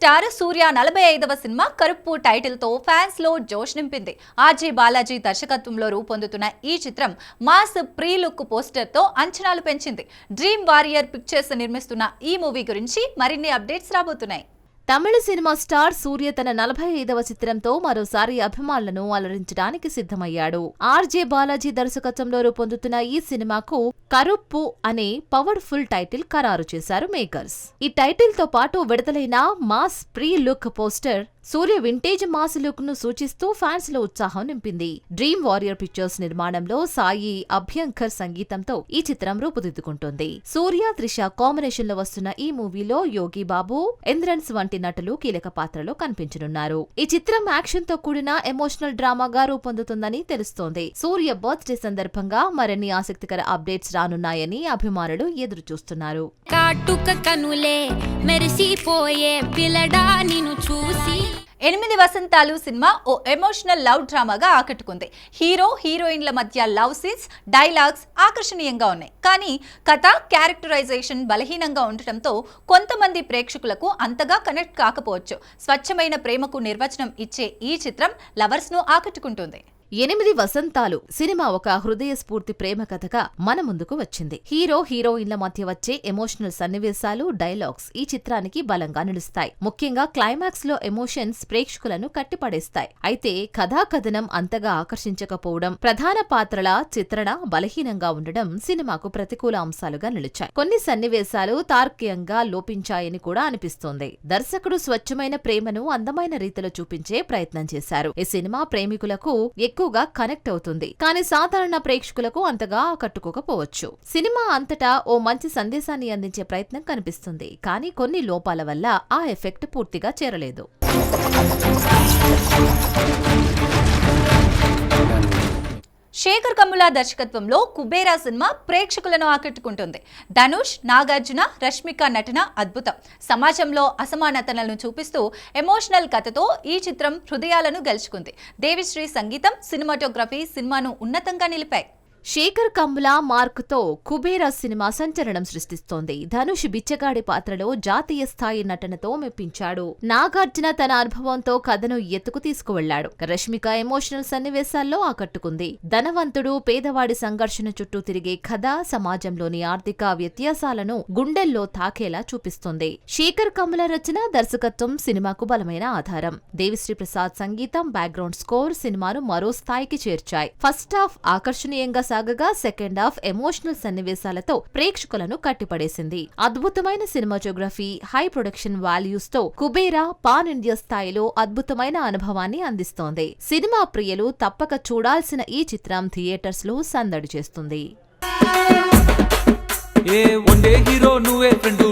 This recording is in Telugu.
స్టార్ సూర్య నలభై ఐదవ సినిమా కరుప్పు టైటిల్తో ఫ్యాన్స్లో ఫ్యాన్స్లో జోష్ నింపింది. ఆర్జీ బాలాజీ దర్శకత్వంలో రూపొందుతున్న ఈ చిత్రం మాస్ ప్రీ లుక్ పోస్టర్తో అంచనాలు పెంచింది. డ్రీమ్ వారియర్ పిక్చర్స్ నిర్మిస్తున్న ఈ మూవీ గురించి మరిన్ని అప్డేట్స్ రాబోతున్నాయి. తమిళ సినిమా స్టార్ సూర్య తన నలభై ఐదవ చిత్రంతో మరోసారి అభిమానులను అలరించడానికి సిద్ధమయ్యాడు. ఆర్జే బాలాజీ దర్శకత్వంలో రూపొందుతున్న ఈ సినిమాకు కరుప్పు అనే పవర్ఫుల్ టైటిల్ ఖరారు చేశారు మేకర్స్. ఈ టైటిల్తో పాటు విడుదలైన mass pre look poster Surya vintage mass లుక్ను సూచిస్తూ ఫ్యాన్స్లో ఉత్సాహం నింపింది. డ్రీమ్ వారియర్ పిక్చర్స్ నిర్మాణంలో సాయి అభ్యంకర్ సంగీతంతో ఈ చిత్రం రూపుదిద్దుకుంటోంది. సూర్య త్రిష కాంబినేషన్లో వస్తున్న ఈ మూవీలో యోగి బాబు ఎంద్రన్స్ వంటి నటులు కీలక పాత్రలో కనిపించనున్నారు. ఈ చిత్రం యాక్షన్తో కూడిన ఎమోషనల్ డ్రామాగా రూపొందుతుందని తెలుస్తోంది. సూర్య బర్త్డే సందర్భంగా మరిన్ని ఆసక్తికర అప్డేట్స్ రానున్నాయని అభిమానులు ఎదురు చూస్తున్నారు కాటుక కనులే మెరిసిపోయే పిల్లడా నిన్ను చూసి ఎనిమిది వసంతాలు సినిమా ఓ ఎమోషనల్ లవ్ డ్రామాగా ఆకట్టుకుంది. హీరో హీరోయిన్ల మధ్య లవ్ సీన్స్ డైలాగ్స్ ఆకర్షణీయంగా ఉన్నాయి. కానీ కథ క్యారెక్టరైజేషన్ బలహీనంగా ఉండటంతో కొంతమంది ప్రేక్షకులకు అంతగా కనెక్ట్ కాకపోవచ్చు. స్వచ్ఛమైన ప్రేమకు నిర్వచనం ఇచ్చే ఈ చిత్రం లవర్స్ను ఆకట్టుకుంటుంది. ఎనిమిది వసంతాలు సినిమా ఒక హృదయ స్ఫూర్తి ప్రేమ కథగా మన ముందుకు వచ్చింది. హీరో హీరోయిన్ల మధ్య వచ్చే ఎమోషనల్ సన్నివేశాలు డైలాగ్స్ ఈ చిత్రానికి బలంగా నిలుస్తాయి. ముఖ్యంగా క్లైమాక్స్లో ఎమోషన్స్ ప్రేక్షకులను కట్టిపడేస్తాయి. అయితే కథాకథనం అంతగా ఆకర్షించకపోవడం ప్రధాన పాత్రల చిత్రణ బలహీనంగా ఉండడం సినిమాకు ప్రతికూల అంశాలుగా నిలిచాయి. కొన్ని సన్నివేశాలు తార్కికంగా లోపించాయని కూడా అనిపిస్తోంది. దర్శకుడు స్వచ్ఛమైన ప్రేమను అందమైన రీతిలో చూపించే ప్రయత్నం చేశారు. ఈ సినిమా ప్రేమికులకు ఎక్కువగా కనెక్ట్ అవుతుంది. కానీ సాధారణ ప్రేక్షకులకు అంతగా ఆకట్టుకోకపోవచ్చు. సినిమా అంతటా ఓ మంచి సందేశాన్ని అందించే ప్రయత్నం కనిపిస్తుంది. కానీ కొన్ని లోపాల వల్ల ఆ ఎఫెక్ట్ పూర్తిగా చేరలేదు. శేఖర్ కమ్ముల దర్శకత్వంలో కుబేరా సినిమా ప్రేక్షకులను ఆకట్టుకుంటుంది. ధనుష్ నాగార్జున రష్మిక నటన అద్భుతం. సమాజంలో అసమానతలను చూపిస్తూ ఎమోషనల్ కథతో ఈ చిత్రం హృదయాలను గెలుచుకుంది. దేవిశ్రీ సంగీతం సినిమాటోగ్రఫీ సినిమాను ఉన్నతంగా నిలిపాయి. శేఖర్ కమ్ముల మార్క్తో కుబేరా సినిమా సంచలనం సృష్టిస్తోంది. ధనుష్ బిచ్చగాడి పాత్రలో జాతీయ స్థాయి నటనతో మెప్పించాడు. నాగార్జున తన అనుభవంతో కథను ఎత్తుకు తీసుకువెళ్ళాడు రష్మిక ఎమోషనల్ సన్నివేశాల్లో ఆకట్టుకుంది. ధనవంతుడు పేదవాడి సంఘర్షణ చుట్టూ తిరిగే కథ సమాజంలోని ఆర్థిక వ్యత్యాసాలను గుండెల్లో తాకేలా చూపిస్తుంది. శేఖర్ కమ్ముల రచన దర్శకత్వం సినిమాకు బలమైన ఆధారం. దేవిశ్రీ ప్రసాద్ సంగీతం బ్యాక్గ్రౌండ్ స్కోర్ సినిమాను మరో స్థాయికి చేర్చాయి. ఫస్ట్ హాఫ్ ఆకర్షణీయంగా సాగగా సెకండ్ హాఫ్ ఎమోషనల్ సన్నివేశాలతో ప్రేక్షకులను కట్టిపడేసింది. అద్భుతమైన సినిమాటోగ్రఫీ హై ప్రొడక్షన్ వాల్యూస్తో కుబేరా పాన్ ఇండియా స్థాయిలో అద్భుతమైన అనుభవాన్ని అందిస్తోంది. సినిమా ప్రియులు తప్పక చూడాల్సిన ఈ చిత్రం థియేటర్స్లో సందడి చేస్తుంది. ఏ హీరో నువ్వే ఫ్రెండ్